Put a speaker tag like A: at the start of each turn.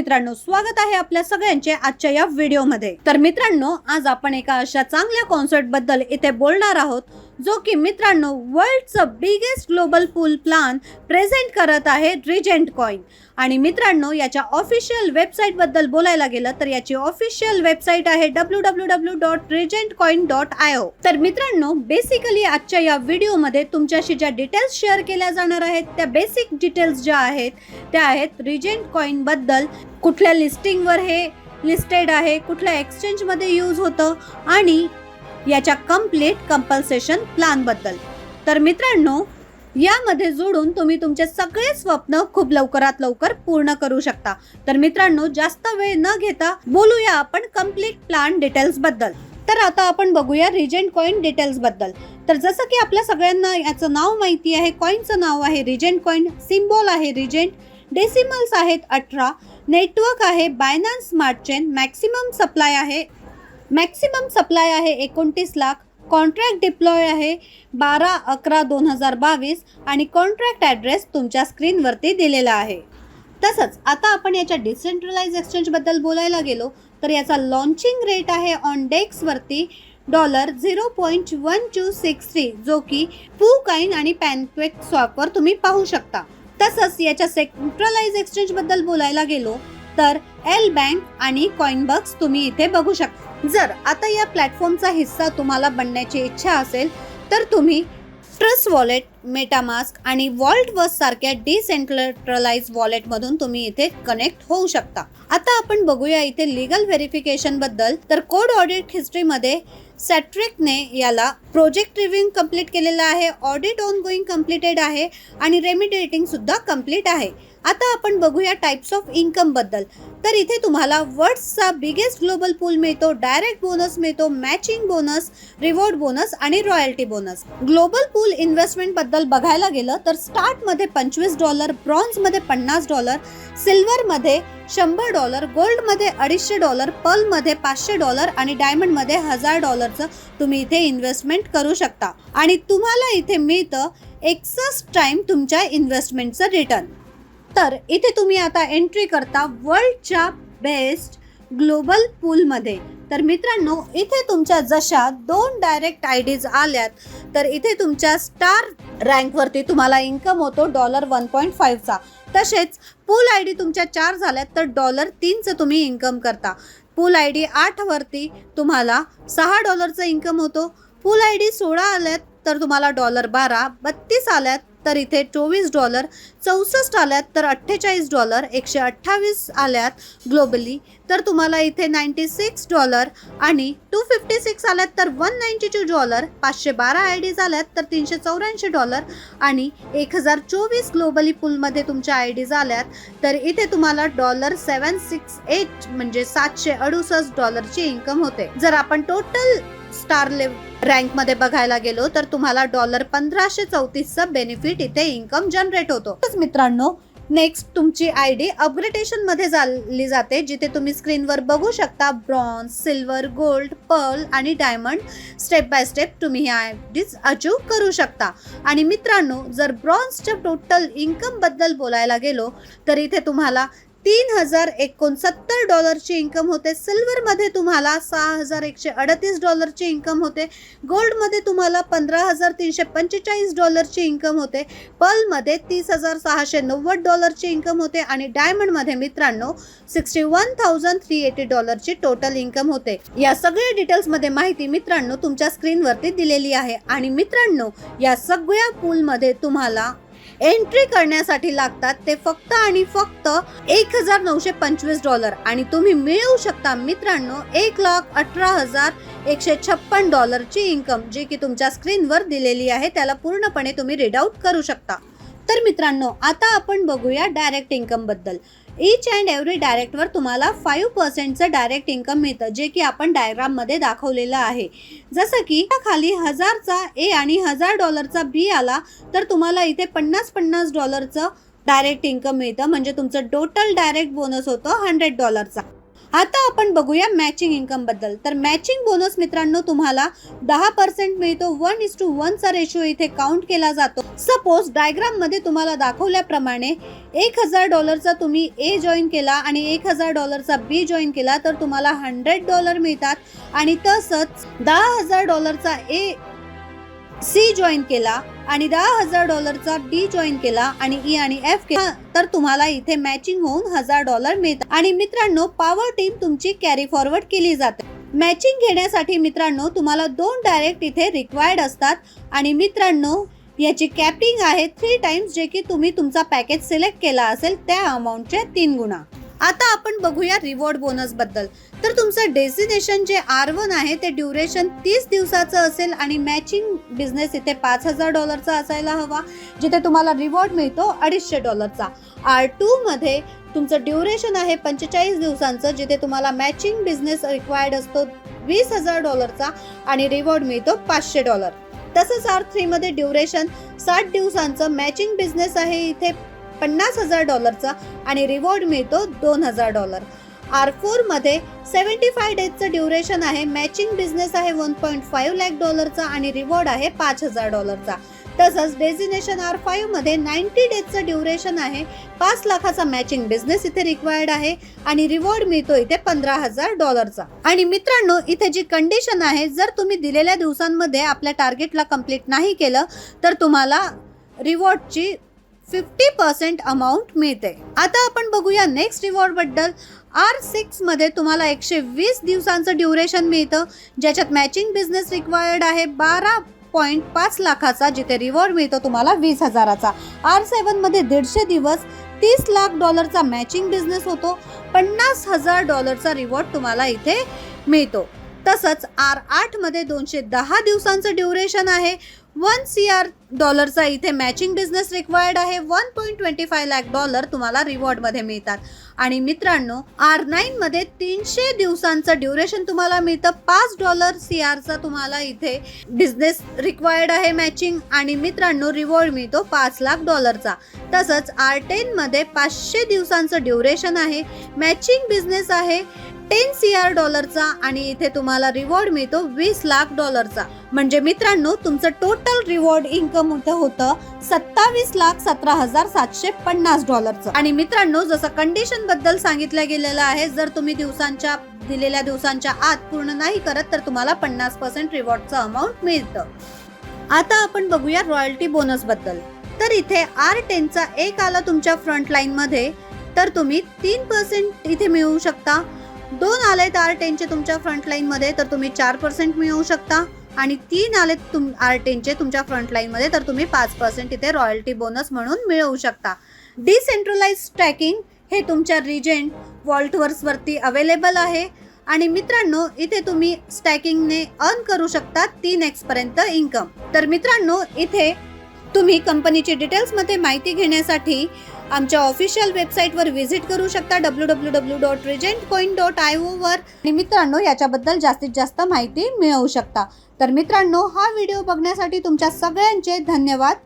A: मित्रांनो स्वागत आहे आपल्या सगळ्यांचे आजच्या या व्हिडिओमध्ये. तर मित्रांनो आज आपण एका अशा चांगल्या कॉन्सर्टबद्दल इथे बोलणार आहोत. जो की मित्रांनो वर्ल्डचं biggest global pool plan present करत आहे रिजेंट कॉईन आणि मित्रांनो याच्या ऑफिशियल वेबसाईटबद्दल बोलायला गेलं तर याची ऑफिशियल वेबसाईट आहे W W W dot Regent coin dot I O तर मित्रांनो बेसिकली आजच्या या व्हिडिओमध्ये तुमच्याशी ज्या डिटेल्स शेअर केल्या जाणार आहेत त्या बेसिक डिटेल्स ज्या आहेत त्या आहेत रिजेंट कॉईनबद्दल कुठल्या लिस्टिंगवर हे लिस्टेड आहे कुठल्या एक्सचेंजमध्ये यूज होतं आणि याच्या कंप्लीट कंपल्सेशन प्लानबद्दल. तर मित्रांनो यामध्ये जोडून तुम्ही तुमचे सगळे स्वप्न खूप लवकरात लवकर पूर्ण करू शकता. तर मित्रांनो जास्त वेळ न घेता बोलूया आपण कंप्लीट प्लान डिटेल्सबद्दल. तर आता आपण बघूया रिजेंट कॉईन डिटेल्सबद्दल. तर जसं की आपल्या सगळ्यांना याचं नाव माहिती आहे कॉईनचं नाव आहे रिजेंट कॉईन सिम्बॉल आहे रिजेंट डेसिमल्स आहेत अठरा नेटवर्क आहे Binance smart chain maximum supply आहे मॅक्सिमम सप्लाय आहे एकोणतीस लाख. कॉन्ट्रॅक्ट डिप्लॉय आहे बारा अकरा दोन हजार बावीस आणि कॉन्ट्रॅक्ट ॲड्रेस तुमच्या स्क्रीनवरती दिलेला आहे. तसंच आता आपण याच्या डिसेंट्रलाइज एक्सचेंजबद्दल बोलायला गेलो तर याचा लॉन्चिंग रेट आहे on डेक्सवरती dollar zero point one two six three जो की पू काईन आणि पॅनक्वेक स्वॅपवर तुम्ही पाहू शकता. तसंच याच्या सेंट्रलाइज एक्सचेंजबद्दल बोलायला गेलो तर एल बँक आणि कॉइनबक्स तुम्ही इथे बघू शकता. जर आता या प्लॅटफॉर्मचा हिस्सा तुम्हाला बनण्याची इच्छा असेल तर तुम्ही ट्रस्ट वॉलेट मेटामास्क आणि वॉल्ट वर्स सारख्या डिसेंट्रलाइज वॉलेटमधून तुम्ही इथे कनेक्ट होऊ शकता. आता आपण बघूया इथे लिगल व्हेरिफिकेशनबद्दल. तर कोड ऑडिट हिस्ट्रीमध्ये सॅट्रिकने याला प्रोजेक्ट रिव्ह्यू कंप्लीट केलेला आहे ऑडिट ऑन गोईंग कम्प्लिटेड आहे आणि रेमिडेटिंग सुद्धा कंप्लीट आहे. आता आपण बघूया टाइप्स ऑफ इन्कमबद्दल. तर इथे तुम्हाला वर्ड्सचा बिगेस्ट ग्लोबल पूल मिळतो डायरेक्ट बोनस मिळतो मॅचिंग बोनस रिवॉर्ड बोनस आणि रॉयल्टी बोनस ग्लोबल पूल इन्व्हेस्टमेंटबद्दल बघायला गेलं तर स्टार्टमध्ये पंचवीस डॉलर ब्रॉन्झमध्ये पन्नास डॉलर सिल्वरमध्ये शंभर डॉलर गोल्डमध्ये अडीचशे डॉलर पर्लमध्ये पाचशे डॉलर आणि डायमंडमध्ये हजार डॉलरचं तुम्ही इथे इन्व्हेस्टमेंट करू शकता. आणि तुम्हाला इथे मिळतं एकसष्ट टाइम तुमच्या इन्व्हेस्टमेंटचं रिटर्न तर इथे तुम्ही आता एंट्री करता वर्ल्डच्या बेस्ट ग्लोबल पूलमध्ये तर मित्रांनो इथे तुमच्या जशा दोन डायरेक्ट आय डीज आल्यात तर इथे तुमच्या स्टार रँकवरती तुम्हाला इन्कम होतो डॉलर वन पॉईंट फाईव्हचा तसेच पूल आय डी तुमच्या चार झाल्यात तर डॉलर तीनचं तुम्ही इन्कम करता. पूल आय डी आठवरती तुम्हाला सहा डॉलरचं इन्कम होतो. पूल आय डी सोळा आल्यात तर तुम्हाला डॉलर बारा बत्तीस आल्यात तर इथे चोवीस डॉलर चौसष्ट आल्यात तर अठ्ठेचाळीस डॉलर एकशे अठ्ठावीस आल्यात ग्लोबली. तर तुम्हाला इथे नाईंटी सिक्स डॉलर आणि टू फिफ्टी सिक्स आल्यात तर वन नाईंटी टू डॉलर पाचशे बारा आय डीज आल्यात तर तीनशे चौऱ्याऐंशी डॉलर आणि एक हजार चोवीस ग्लोबली पूलमध्ये तुमच्या आय डीज आल्यात. तर इथे तुम्हाला डॉलर सेवन सिक्स एट म्हणजे सातशे अडुसष्ट डॉलरची इन्कम होते. जर आपण टोटल स्टार लेव रँकमध्ये बघायला गेलो तर तुम्हाला डॉलर पंधराशे चौतीसचं बेनिफिट इथे इन्कम जनरेट होतो. मित्रांनो नेक्स्ट तुमची आय डी अपग्रेडेशनमध्ये झाली जाते जिथे तुम्ही स्क्रीनवर बघू शकता ब्रॉन्झ सिल्वर गोल्ड पर्ल आणि डायमंड स्टेप बाय स्टेप तुम्ही ह्या आय डीज अचीव करू शकता. आणि मित्रांनो जर ब्रॉन्झच्या टोटल इन्कमबद्दल बोलायला गेलो तर इथे तुम्हाला तीन हजार एकोणसत्तर डॉलरची इन्कम होते. सिल्वरमध्ये तुम्हाला सहा हजार एकशे अडतीस डॉलरची इन्कम होते. गोल्डमध्ये तुम्हाला पंधरा हजार तीनशे पंचेचाळीस डॉलरची इन्कम होते. पर्लमध्ये तीस हजार सहाशे नव्वद डॉलरची इन्कम होते आणि डायमंडमध्ये मित्रांनो sixty one thousand three eighty डॉलरची टोटल इन्कम होते. या सगळ्या डिटेल्समध्ये माहिती मित्रांनो तुमच्या स्क्रीनवरती दिलेली आहे. आणि मित्रांनो या सगळ्या पूलमध्ये तुम्हाला एंट्री करण्यासाठी लागतात ते फक्त आणि फक्त एक हजार नऊशे पंचवीस डॉलर. आणि तुम्ही मिळवू शकता मित्रांनो एक लाख अठरा हजार एकशे छप्पन डॉलरची इन्कम जी की तुमच्या स्क्रीनवर दिलेली आहे त्याला पूर्णपणे तुम्ही रीड आउट करू शकता. तर मित्रांनो आता आपण बघूया डायरेक्ट इन्कमबद्दल. इच अँड एव्हरी डायरेक्टवर तुम्हाला फाईव्ह पर्सेंटचं डायरेक्ट इन्कम मिळतं जे की आपण डायग्राममध्ये दाखवलेलं आहे. जसं की खाली हजारचा ए आणि हजार डॉलरचा बी आला तर तुम्हाला इथे पन्नास पन्नास डॉलरचं डायरेक्ट इन्कम मिळतं. म्हणजे तुमचं टोटल डायरेक्ट बोनस होतं हंड्रेड डॉलरचा आता आपण बघूया मॅचिंग इन्कमबद्दल. तर मॅचिंग बोनस मित्रांनो तुम्हाला दहा पर्सेंट मिळतो वन इज टू वनचा रेशो इथे काउंट केला जातो. सपोज डायग्राममध्ये तुम्हाला दाखवल्याप्रमाणे एक हजार डॉलरचा तुम्ही ए जॉईन केला आणि एक हजार डॉलरचा बी जॉईन केला तर तुम्हाला हंड्रेड डॉलर मिळतात. आणि तसंच दहा हजार डॉलरचा ए सी जॉईन केला आणि दहा हजार डॉलरचा डी जॉईन केला आणि ई आणि एफ केला तर तुम्हाला इथे मॅचिंग होऊन हजार डॉलर मिळतात. आणि मित्रांनो पॉवर टीम तुमची कॅरी फॉरवर्ड केली जाते. मॅचिंग घेण्यासाठी मित्रांनो तुम्हाला दोन डायरेक्ट इथे रिक्वायर्ड असतात. आणि मित्रांनो याची कॅपिंग आहे थ्री टाइम्स जे की तुम्ही तुमचा पॅकेज सिलेक्ट केला असेल त्या अमाऊंटचे तीन गुणा. आता आपण बघूया रिवॉर्ड बोनसबद्दल. तर तुमचं डेस्टिनेशन जे आर वन आहे ते ड्युरेशन तीस दिवसाचं असेल आणि मॅचिंग बिझनेस इथे पाच हजार डॉलरचा असायला हवा जिथे तुम्हाला रिवॉर्ड मिळतो अडीचशे डॉलरचा आर टू मध्ये तुमचं ड्युरेशन आहे पंचेचाळीस दिवसांचं जिथे तुम्हाला मॅचिंग बिझनेस रिक्वायर्ड असतो वीस हजार डॉलरचा आणि रिवॉर्ड मिळतो पाचशे डॉलर तसंच आर थ्रीमध्ये ड्युरेशन साठ दिवसांचं मॅचिंग बिझनेस आहे इथे पन्नास हजार डॉलरचा आणि रिवॉर्ड मिळतो दोन हजार डॉलर. आर फोरमध्ये सेवन्टी फाय डेजचं ड्युरेशन आहे मॅचिंग बिझनेस आहे वन पॉईंट फाईव्ह लॅक डॉलरचा आणि रिवॉर्ड आहे पाच हजार डॉलरचा. तसंच डेझिनेशन आर फाईव्हमध्ये नाईन्टी डेजचं ड्युरेशन आहे पाच लाखाचा मॅचिंग बिझनेस इथे रिक्वायर्ड आहे आणि रिवॉर्ड मिळतो इथे पंधरा हजार डॉलरचा. आणि मित्रांनो इथे जी कंडिशन आहे जर तुम्ही दिलेल्या दिवसांमध्ये आपल्या टार्गेटला कंप्लीट नाही केलं तर तुम्हाला रिवॉर्डची फिफ्टी पर्सेंट अमाऊंट मिळते. आता आपण बघूया नेक्स्ट रिवॉर्डबद्दल. आर सिक्समध्ये तुम्हाला एकशे वीस दिवसांचं ड्युरेशन मिळतं ज्याच्यात मॅचिंग बिझनेस रिक्वायर्ड आहे बारा पॉईंट पाच लाखाचा जिथे रिवॉर्ड मिळतो तुम्हाला वीस हजाराचा. आर सेवनमध्ये दीडशे दिवस तीस लाख डॉलरचा मॅचिंग बिझनेस होतो पन्नास हजार डॉलरचा रिवॉर्ड तुम्हाला इथे मिळतो. तसंच आर आठमध्ये दोनशे दहा दिवसांचं ड्युरेशन आहे. वन सी आर डॉलरचा इथे मॅचिंग बिझनेस रिक्वायर्ड आहे. One point twenty five lakh dollar तुम्हाला रिवॉर्डमध्ये मिळतात. आणि मित्रांनो आर नाईनमध्ये तीनशे दिवसांचं ड्युरेशन तुम्हाला मिळतं. पाच डॉलर सी आरचा तुम्हाला इथे बिझनेस रिक्वायर्ड आहे मॅचिंग आणि मित्रांनो रिवॉर्ड मिळतो पाच लाख डॉलरचा तसंच आर टेनमध्ये पाचशे दिवसांचं ड्युरेशन आहे. मॅचिंग बिझनेस आहे. टेन सी आर डॉलरचा आणि इथे तुम्हाला रिवॉर्ड मिळतो वीस लाख डॉलरचा. म्हणजे मित्रांनो तुमचं टोटल रिवॉर्ड इन्कम होतं होतं सत्तावीस लाख सतरा हजार सातशे पन्नास डॉलरचं. आणि मित्रांनो जसं कंडिशनबद्दल सांगितलं गेलेलं आहे जर तुम्ही दिवसांच्या दिलेल्या दिवसांच्या आत पूर्ण नाही करत तर तुम्हाला पन्नास पर्सेंट रिवॉर्डचं अमाऊंट मिळतं. आता आपण बघूया रॉयल्टी बोनसबद्दल. तर इथे आर टेनचा एक आला तुमच्या फ्रंट लाईन मध्ये तर तुम्ही तीन पर्सेंट इथे मिळवू शकता. दोन आलेत आर टेनचे तुमच्या फ्रंटलाईनमध्ये तर तुम्ही चार पर्सेंट मिळवू शकता. आणि तीन आले तुम आर टेनचे तुमच्या फ्रंटलाईनमध्ये तर तुम्ही पाच पर्सेंट इथे रॉयल्टी बोनस म्हणून मिळवू शकता. डिसेंट्रलाइज ट्रॅकिंग हे तुमच्या रिजेंट वॉल्टवर्सवरती अवेलेबल आहे. आणि मित्रांनो इथे तुम्ही स्टॅकिंगने अर्न करू शकता तीन एक्सपर्यंत इन्कम तर मित्रांनो इथे तुम्ही कंपनीची डिटेल्समध्ये माहिती घेण्यासाठी आमच्या ऑफिशियल वेबसाईटवर व्हिजिट करू शकता W W W dot regent coin dot I over आणि मित्रांनो याच्याबद्दल जास्तीत जास्त माहिती मिळवू शकता. तर मित्रांनो हा व्हिडिओ बघण्यासाठी तुमच्या सगळ्यांचे धन्यवाद.